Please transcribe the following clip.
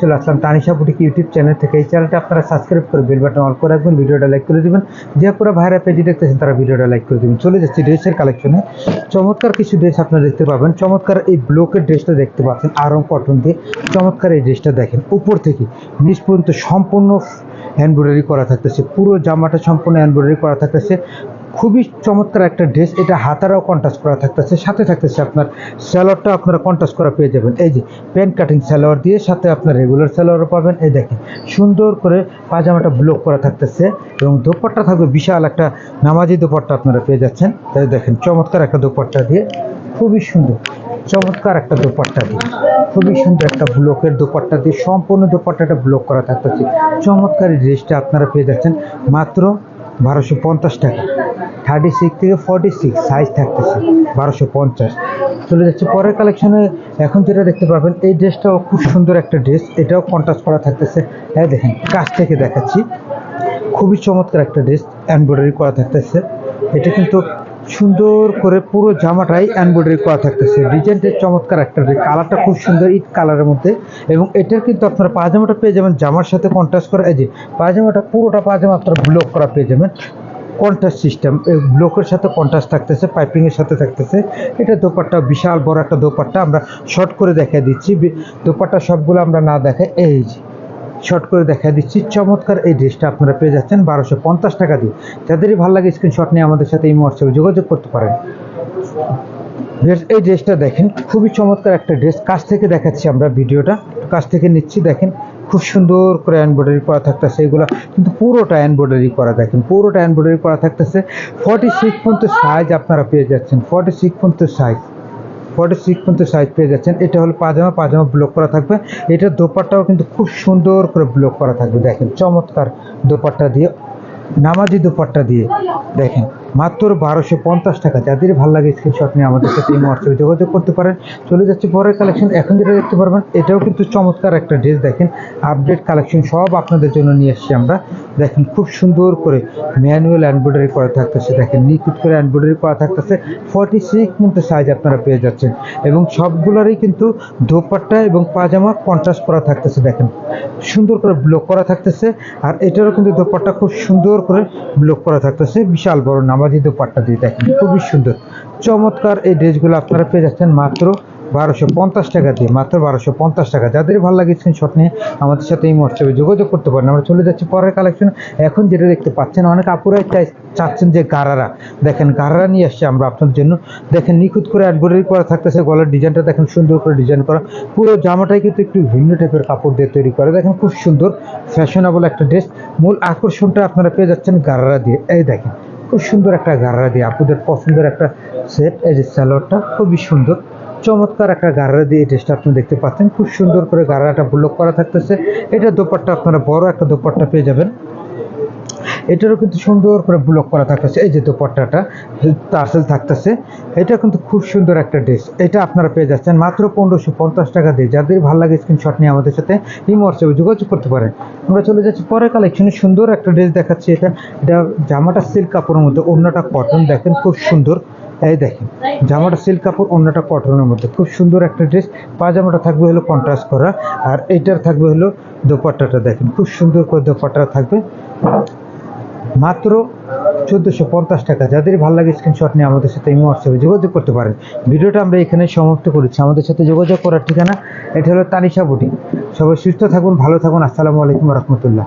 চলে আসলাম Tanisha boutique YouTube channel থেকে। এই চ্যানেলটা আপনারা সাবস্ক্রাইব করে বেল বাটন করে রাখবেন, ভিডিওটা লাইক করে দিবেন। যে ভাইরা পেজে দেখতেছেন, তারা ভিডিওটা লাইক করে দিবেন। চলে যাচ্ছি ড্রেসের কালেকশনে চমৎকার কিছু ড্রেস আপনারা দেখতে পাবেন। চমৎকার এই ব্লকের ড্রেসটা দেখতে পাচ্ছেন, আরং কটন দিয়ে। চমৎকার এই ড্রেসটা দেখেন, উপর থেকে নিচ পর্যন্ত সম্পূর্ণ এমব্রয়ডারি করা থাকতেছে। পুরো জামাটা সম্পূর্ণ এমব্রয়ডারি করা থাকতেছে। খুবই চমৎকার একটা ড্রেস এটা হাতারাও কন্ট্রাস্ট করা থাকতেছে, সাথে থাকতেছে আপনার স্যালোয়ারটা আপনারা কন্ট্রাস্ট করা পেয়ে যাবেন। এই যে প্যান্ট কাটিং স্যালোয়ার দিয়ে সাথে আপনার রেগুলার স্যালোয়ারও পাবেন। এই দেখেন, সুন্দর করে পাজামাটা ব্লক করা থাকতেছে এবং দোপাট্টা থাকবে, বিশাল একটা নামাজি দোপাট্টা আপনারা পেয়ে যাচ্ছেন। তাই দেখেন, চমৎকার একটা দোপাট্টা দিয়ে, খুবই সুন্দর, চমৎকার একটা দোপাট্টা দিয়ে, খুবই সুন্দর একটা ব্লকের দোপাট্টা দিয়ে, সম্পূর্ণ দোপাট্টাটা ব্লক করা থাকতেছে। চমৎকার ড্রেসটা আপনারা পেয়ে যাচ্ছেন। মাত্র বারোশো পঞ্চাশ টাকা। থার্টি সিক্স থেকে ফর্টি সিক্স সাইজ থাকতেছে, বারোশো পঞ্চাশ। চলে যাচ্ছে পরের কালেকশনে এখন যেটা দেখতে পাবেন, এই ড্রেসটাও খুব সুন্দর একটা ড্রেস। এটাও কন্ট্রাস্ট করা থাকতেছে। হ্যাঁ দেখেন, কাছ থেকে দেখাচ্ছি। খুবই চমৎকার একটা ড্রেস এমব্রয়ডারি করা থাকতেছে। এটা কিন্তু সুন্দর করে পুরো জামাটাই এমব্রয়ডারি করা থাকতেছে। ডিজাইনটা চমৎকার একটা কালারটা খুব সুন্দর ইট কালারের মধ্যে। এবং এটার কিন্তু আপনারা পাজামাটা পেয়ে যাবেন জামার সাথে কন্ট্রাস্ট করা। এই যে পাজামাটা পুরোটা পাজামা আপনারা ব্লক করা পেয়ে যাবেন। কন্ট্রাস্ট সিস্টেম ব্লকের সাথে কন্ট্রাস্ট থাকতেছে পাইপিংয়ের সাথে থাকতেছে। এটা দোপাট্টা, বিশাল বড় একটা দোপাট্টা আমরা শর্ট করে দেখা দিচ্ছি। দোপাট্টা সবগুলো আমরা না দেখাই এই যে শর্ট করে দেখা দিচ্ছি। চমৎকার এই ড্রেসটা আপনারা পেয়ে যাচ্ছেন বারোশো পঞ্চাশ টাকা দিয়ে। যাদেরই ভালো লাগে স্ক্রিনশট নিয়ে আমাদের সাথে এই হোয়াটসঅ্যাপে যোগাযোগ করতে পারেন। এই ড্রেসটা দেখেন, খুবই চমৎকার একটা ড্রেস কাছ থেকে দেখাচ্ছি আমরা ভিডিওটা। কাছ থেকে নিচ্ছি, দেখেন, খুব সুন্দর করে এমব্রয়ডারি করা থাকতেছে এগুলো। কিন্তু পুরোটা এমব্রয়ডারি করা, দেখেন, পুরোটা এমব্রয়ডারি করা থাকতেছে। ফর্টি সিক্স পর্যন্ত সাইজ আপনারা পেয়ে যাচ্ছেন। ফর্টি সিক্স পর্যন্ত সাইজ ফর্টি সিক্স পর্যন্ত সাইজ পেয়ে যাচ্ছেন এটা হলো পাজামা পাজামা ব্লক করা থাকবে। এটা দোপাট্টাও কিন্তু খুব সুন্দর করে ব্লক করা থাকবে। দেখেন, চমৎকার দোপাট্টা দিয়ে, নামাজি দোপাট্টা দিয়ে, দেখেন। মাত্র বারোশো পঞ্চাশ টাকা। যাদের ভালো লাগে স্ক্রিনশট নিয়ে আমাদের সাথে এই হোয়াটসঅ্যাপে যোগাযোগ করতে পারেন। চলে যাচ্ছে পরের কালেকশন এখন যেটা দেখতে পারবেন, এটাও কিন্তু চমৎকার একটা ড্রেস দেখেন। আপডেট কালেকশন সব আপনাদের জন্য নিয়ে এসেছি আমরা। দেখেন খুব সুন্দর করে ম্যানুয়াল এমব্রয়ডারি করা থাকতেছে। দেখেন নিখুঁত করে এমব্রয়ডারি করা থাকতেছে। ফর্টি সিক্স মতো সাইজ আপনারা পেয়ে যাচ্ছেন। এবং সবগুলোরই কিন্তু দোপাট্টা এবং পাজামা কন্ট্রাস্ট করা থাকতেছে, দেখেন। সুন্দর করে ব্লক করা থাকতেছে। আর এটারও কিন্তু দোপাট্টা খুব সুন্দর করে ব্লক করা থাকতেছে। বিশাল বড় নামাজি দোপাট্টা দিয়ে দেখেন, খুবই সুন্দর। চমৎকার এই ড্রেসগুলো আপনারা পেয়ে যাচ্ছেন মাত্র বারোশো পঞ্চাশ টাকা দিয়ে, মাত্র বারোশো পঞ্চাশ টাকা। যাদের ভালো লাগে স্ক্রিনশট নিয়ে আমাদের সাথে এই হোয়াটসঅ্যাপে যোগাযোগ করতে পারেন। আমরা চলে যাচ্ছি পরের কালেকশন এখন যেটা দেখতে পাচ্ছেন, অনেক আপুরাই চাই চাচ্ছেন যে গারারা। দেখেন, গারারা নিয়ে আসছে আমরা আপনাদের জন্য। দেখেন, নিখুঁত করে এমব্রয়ডারি করা থাকতেছে, গলার ডিজাইনটা দেখেন, সুন্দর করে ডিজাইন করা। পুরো জামাটাই কিন্তু একটু ভিন্ন টাইপের কাপড় দিয়ে তৈরি করে। দেখেন, খুব সুন্দর ফ্যাশনেবল একটা ড্রেস মূল আকর্ষণটা আপনারা পেয়ে যাচ্ছেন গারারা দিয়ে। এই দেখেন খুব সুন্দর একটা গাররা দিয়ে, আপুদের পছন্দের একটা সেট এই যে স্যালোয়ারটা খুবই সুন্দর। চমৎকার একটা গাড়া দিয়ে এই ড্রেসটা আপনি দেখতে পাচ্ছেন। খুব সুন্দর করে গাড়াটা ব্লক করা থাকতেছে। এটা দোপাট্টা আপনারা বড় একটা দোপাট্টা পেয়ে যাবেন। এটারও কিন্তু সুন্দর করে ব্লক করা থাকতেছে। এই যে দোপাট্টাটা টার্সেল থাকতেছে। এটা কিন্তু খুব সুন্দর একটা ড্রেস এটা আপনারা পেয়ে যাচ্ছেন মাত্র পনেরোশো পঞ্চাশ টাকা দিয়ে। যাদের ভালো লাগে স্ক্রিনশট নিয়ে আমাদের সাথে এই যোগাযোগ করতে পারেন। আমরা চলে যাচ্ছি পরের কালেকশনে সুন্দর একটা ড্রেস দেখাচ্ছি এটা। এটা জামাটা সিল্ক কাপড়ের মধ্যে, অন্যটা কটন দেখেন খুব সুন্দর। এই দেখেন, জামাটা সিল্ক কাপড়, অন্যটা কটনের মধ্যে। খুব সুন্দর একটা ড্রেস পাজামাটা থাকবে হলো কন্ট্রাস্ট করা। আর এইটার থাকবে হলো দোপাট্টাটা। দেখেন, খুব সুন্দর করে দোপাট্টা থাকবে। মাত্র চোদ্দোশো পঞ্চাশ টাকা। যাদের ভালো লাগে স্ক্রিনশট নিয়ে আমাদের সাথে এই হোয়াটসঅ্যাপে যোগাযোগ করতে পারেন। ভিডিওটা আমরা এখানে সমাপ্ত করেছি। আমাদের সাথে যোগাযোগ করার ঠিকানা, এটা হলো তানিশা বুটি। সবাই সুস্থ থাকুন, ভালো থাকুন। আসসালামু আলাইকুম রহমতুল্লাহ।